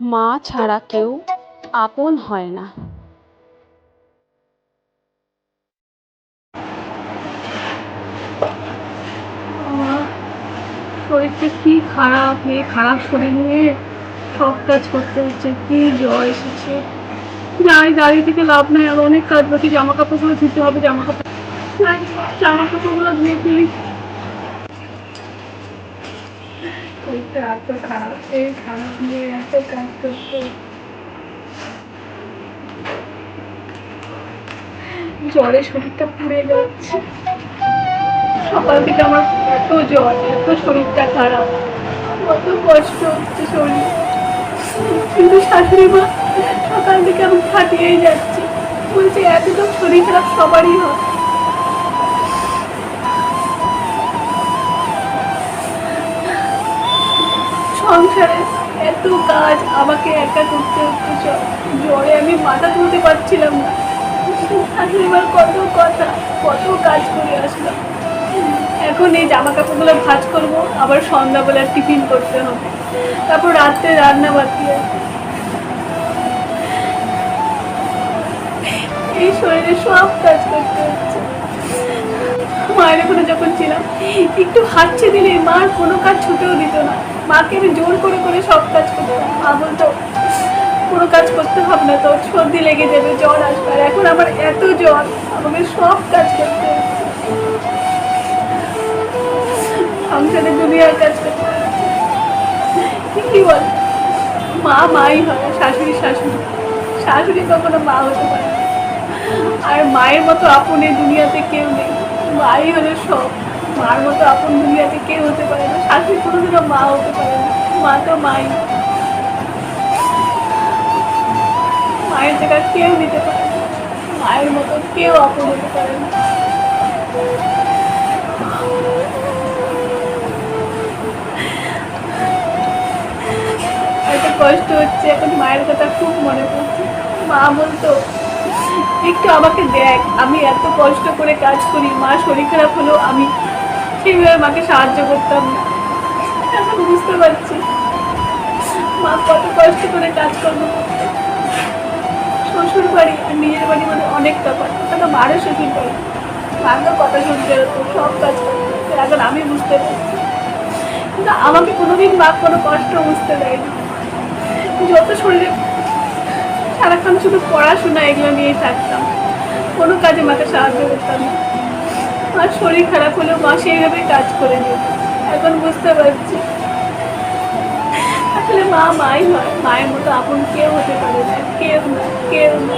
মা ছাড়া কেউ আপন হয় না। শরীরটা কি খারাপ এই খারাপ শরীর নিয়ে সব কাজ করতে হচ্ছে, কি জ্বর এসেছে? যাই দাঁড়িয়ে থেকে লাভ নাই, আর অনেক কাজ বাকি, জামা কাপড়গুলো ধুতে হবে, জামা কাপড় জামা কাপড়গুলো ধুয়ে ফেলি। শরীরটা এত খারাপ, এই খারাপ নিয়ে এত কাজ করতে। জ্বরে শরীরটা পুড়ে যাচ্ছে। সকাল থেকে আমার এত জ্বর, এত শরীরটা খারাপ। কত কষ্ট হচ্ছে শরীর। কিন্তু শাশুড়ি মা সকাল থেকে আমি খাটিয়েই যাচ্ছি। বলছে, এতটা শরীর খারাপ সবারই হয় সংসারে এত কাজ, আমাকে একা করতে হচ্ছে জ্বরে আমি মাথা তুলতে পারছিলাম না। মার কত কথা, কত কাজ করে আসলাম। এখন এই জামা কাপড়গুলো ভাঁজ করব, আবার সন্ধ্যাবেলা টিফিন করতে হবে। তারপর রাত্রে রান্না বাকি এই শরীরে সব কাজ করতে হচ্ছে। মায়ের ওখানে যখন ছিলাম, একটু হাঁটছে দিলে মার কোনো কাজ ছুটেও দিত না। মাকে আমি জোর করে করে সব কাজ করতাম। মা বলতো, কোনো কাজ করতে হবে না তোর সর্দি লেগে যাবে, জ্বর আসবে। আর এখন আমার এত জ্বর আমাকে সব কাজ করতে। সংসারে দুনিয়ার কাজ করতে। ঠিকই বল? মা মাই হয় শাশুড়ি শাশুড়ি। শাশুড়ি কখনো মা হতে পারে। আর মায়ের মতো আপন দুনিয়াতে কেউ নেই। মাই হলো সব। মার মতো আপন দুনিয়াতে কেউ হতে পারে না। শাশুড়ি কোনোদিনও মা হতে পারে না। মা তো মাই। মায়ের জায়গা কেউ নিতে পারে না। মায়ের মতো কেউ আপন হতে পারে না। এত কষ্ট হচ্ছে, এখন মায়ের কথা খুব মনে পড়ছে। মা বলতো একটু আমাকে দেখ, আমি এত কষ্ট করে কাজ করি, মা শরীর খারাপ হলেও আমি সেইভাবে মাকে সাহায্য করতাম না। এখন বুঝতে পারছি। মা কত কষ্ট করে কাজ করতো। শ্বশুর বাড়ি আর নিজের বাড়ি মানে অনেক তফাৎ ওটা মারও শ্বশুর বাড়ি। মাকেও কথা শুনতে হতো, সব কাজ করতো এখন আমি বুঝতে পারছি। কিন্তু আমাকে কোনোদিন মা কোনো কষ্ট বুঝতে দেয়নি। যত শরীরে সারাক্ষণ শুধু পড়াশোনা এগুলো নিয়েই থাকতাম। কোনো কাজে মাকে সাহায্য করতাম না। আমার শরীর খারাপ হলেও মা সেইভাবে কাজ করে দিত এখন বুঝতে পারছি। আসলে মা মাই হয়। মায়ের মতো আপন কেউ হতে পারে না। কেউ না কেউ না।